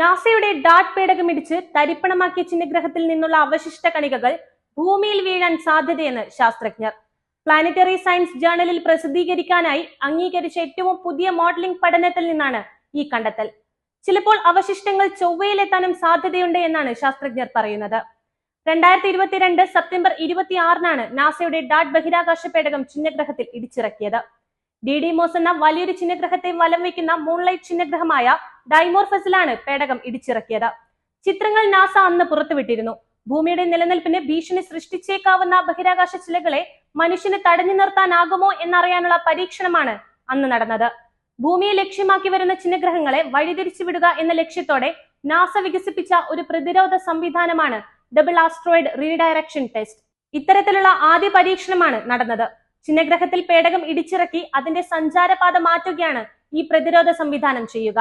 നാസയുടെ ഡാർട്ട് പേടകം ഇടിച്ച് തരിപ്പണമാക്കിയ ചിന്നഗ്രഹത്തിൽ നിന്നുള്ള അവശിഷ്ട കണികകൾ ഭൂമിയിൽ വീഴാൻ സാധ്യതയെന്ന് ശാസ്ത്രജ്ഞർ. പ്ലാനറ്ററി സയൻസ് ജേണലിൽ പ്രസിദ്ധീകരിക്കാനായി അംഗീകരിച്ച ഏറ്റവും പുതിയ മോഡലിംഗ് പഠനത്തിൽ നിന്നാണ് ഈ കണ്ടെത്തൽ. ചിലപ്പോൾ അവശിഷ്ടങ്ങൾ ചൊവ്വയിലെത്താനും സാധ്യതയുണ്ട് എന്നാണ് ശാസ്ത്രജ്ഞർ പറയുന്നത്. രണ്ടായിരത്തി ഇരുപത്തിരണ്ട് സെപ്റ്റംബർ ഇരുപത്തിയാറിനാണ് നാസയുടെ ഡാർട്ട് ബഹിരാകാശ പേടകം ചിഹ്നഗ്രഹത്തിൽ ഇടിച്ചിറക്കിയത്. ഡി ഡി മോസ് എന്ന വലിയൊരു ചിഹ്നഗ്രഹത്തെ വലം വയ്ക്കുന്ന മൂൺലൈറ്റ് ചിഹ്നഗ്രഹമായ ഡൈമോർഫസിലാണ് പേടകം ഇടിച്ചിറക്കിയത്. ചിത്രങ്ങൾ നാസ അന്ന് പുറത്തുവിട്ടിരുന്നു. ഭൂമിയുടെ നിലനിൽപ്പിന് ഭീഷണി സൃഷ്ടിച്ചേക്കാവുന്ന ബഹിരാകാശ ചിലകളെ മനുഷ്യന് തടഞ്ഞു നിർത്താനാകുമോ എന്നറിയാനുള്ള പരീക്ഷണമാണ് അന്ന് നടന്നത്. ഭൂമിയെ ലക്ഷ്യമാക്കി വരുന്ന ചിഹ്നഗ്രഹങ്ങളെ വഴിതിരിച്ചു വിടുക എന്ന ലക്ഷ്യത്തോടെ നാസ വികസിപ്പിച്ച ഒരു പ്രതിരോധ സംവിധാനമാണ് ഡബിൾ ആസ്ട്രോയിഡ് റീഡയറക്ഷൻ ടെസ്റ്റ് ഇത്തരത്തിലുള്ള ആദ്യ പരീക്ഷണമാണ് നടന്നത്. ചിഹ്നഗ്രഹത്തിൽ പേടകം ഇടിച്ചിറക്കി അതിന്റെ സഞ്ചാരപാത മാറ്റുകയാണ് ഈ പ്രതിരോധ സംവിധാനം ചെയ്യുക.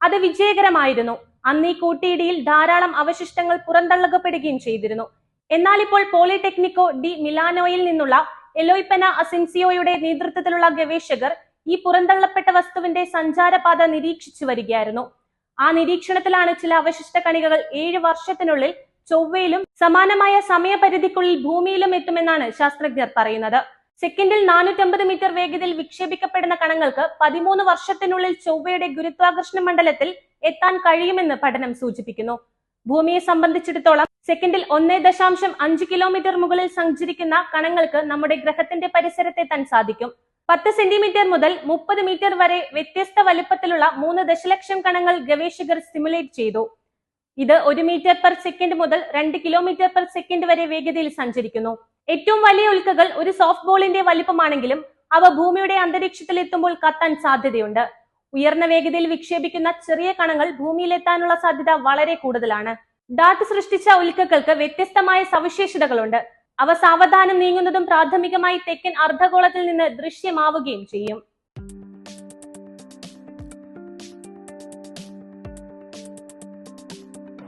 അത് വിജയകരമായിരുന്നു. അന്ന് ഈ കൂട്ടിയിടിയിൽ ധാരാളം അവശിഷ്ടങ്ങൾ പുറന്തള്ളപ്പെടുകയും ചെയ്തിരുന്നു. എന്നാൽ ഇപ്പോൾ പോളിടെക്നിക്കോ ഡി മിലാനോയിൽ നിന്നുള്ള എലോയ്പന അസിൻസിയോയുടെ നേതൃത്വത്തിലുള്ള ഗവേഷകർ ഈ പുറന്തള്ളപ്പെട്ട വസ്തുവിന്റെ സഞ്ചാരപാത നിരീക്ഷിച്ചു വരികയായിരുന്നു. ആ നിരീക്ഷണത്തിലാണ് ചില അവശിഷ്ട കണികകൾ ഏഴ് വർഷത്തിനുള്ളിൽ ചൊവ്വയിലും സമാനമായ സമയപരിധിക്കുള്ളിൽ ഭൂമിയിലും എത്തുമെന്നാണ് ശാസ്ത്രജ്ഞർ പറയുന്നത്. സെക്കൻഡിൽ നാനൂറ്റമ്പത് മീറ്റർ വേഗതയിൽ വിക്ഷേപിക്കപ്പെടുന്ന കണങ്ങൾക്ക് പതിമൂന്ന് വർഷത്തിനുള്ളിൽ ചൊവ്വയുടെ ഗുരുത്വാകർഷണ മണ്ഡലത്തിൽ എത്താൻ കഴിയുമെന്ന് പഠനം സൂചിപ്പിക്കുന്നു. ഭൂമിയെ സംബന്ധിച്ചിടത്തോളം സെക്കൻഡിൽ ഒന്നേ ദശാംശം അഞ്ച് കിലോമീറ്റർ മുകളിൽ സഞ്ചരിക്കുന്ന കണങ്ങൾക്ക് നമ്മുടെ ഗ്രഹത്തിന്റെ പരിസരത്തെ പരിസരത്തെത്താൻ സാധിക്കും. പത്ത് സെന്റിമീറ്റർ മുതൽ മുപ്പത് മീറ്റർ വരെ വ്യത്യസ്ത വലുപ്പത്തിലുള്ള മൂന്ന് ദശലക്ഷം കണങ്ങൾ ഗവേഷകർ സിമുലേറ്റ് ചെയ്തു. ഇത് ഒരു മീറ്റർ പെർ സെക്കൻഡ് മുതൽ രണ്ട് കിലോമീറ്റർ പെർ സെക്കൻഡ് വരെ വേഗതയിൽ സഞ്ചരിക്കുന്നു. ഏറ്റവും വലിയ ഉൽക്കകൾ ഒരു സോഫ്റ്റ് ബോളിന്റെ വലിപ്പമാണെങ്കിലും അവ ഭൂമിയുടെ അന്തരീക്ഷത്തിൽ എത്തുമ്പോൾ കത്താൻ സാധ്യതയുണ്ട്. ഉയർന്ന വേഗതയിൽ വിക്ഷേപിക്കുന്ന ചെറിയ കണങ്ങൾ ഭൂമിയിലെത്താനുള്ള സാധ്യത വളരെ കൂടുതലാണ്. ഡാർട്ട് സൃഷ്ടിച്ച ഉൽക്കകൾക്ക് വ്യത്യസ്തമായ സവിശേഷതകളുണ്ട്. അവ സാവധാനം നീങ്ങുന്നതും പ്രാഥമികമായി തെക്കൻ അർദ്ധഗോളത്തിൽ നിന്ന് ദൃശ്യമാവുകയും ചെയ്യും.